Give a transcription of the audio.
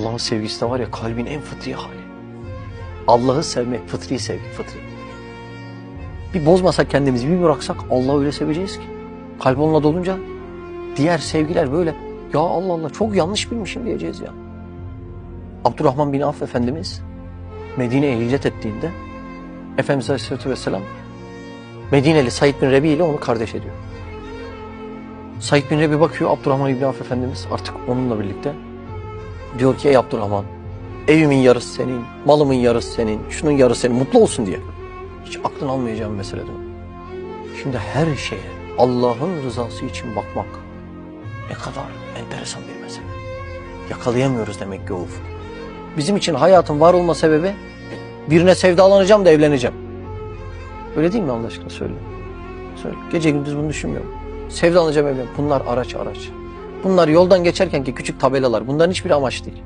Allah'ın sevgisi de var ya kalbin en fıtri hali. Allah'ı sevmek fıtri sevgi, fıtri. Bir bozmasak kendimizi, bir bıraksak Allah'ı öyle seveceğiz ki. Kalp onunla dolunca diğer sevgiler böyle ya Allah Allah çok yanlış bilmişim diyeceğiz ya. Abdurrahman bin Avf Efendimiz Medine'ye hicret ettiğinde Efendimiz Aleyhisselatü Vesselam Medineli Said bin Rebi ile onu kardeş ediyor. Said bin Rebi bakıyor Abdurrahman İbni Avf Efendimiz artık onunla birlikte diyor ki ey Abdurrahman evimin yarısı senin, malımın yarısı senin, şunun yarısı senin mutlu olsun diye. Hiç aklın almayacağım mesele mi? Şimdi her şeye Allah'ın rızası için bakmak ne kadar enteresan bir mesele. Yakalayamıyoruz demek ki ufku. Bizim için hayatın var olma sebebi birine sevdalanacağım da evleneceğim. Öyle değil mi Allah aşkına söyle. Söyle. Gece gündüz bunu düşünmüyorum. Sevdalanacağım evleneceğim. Bunlar araç araç. Bunlar yoldan geçerken ki küçük tabelalar. Bunların hiçbir amaç değil.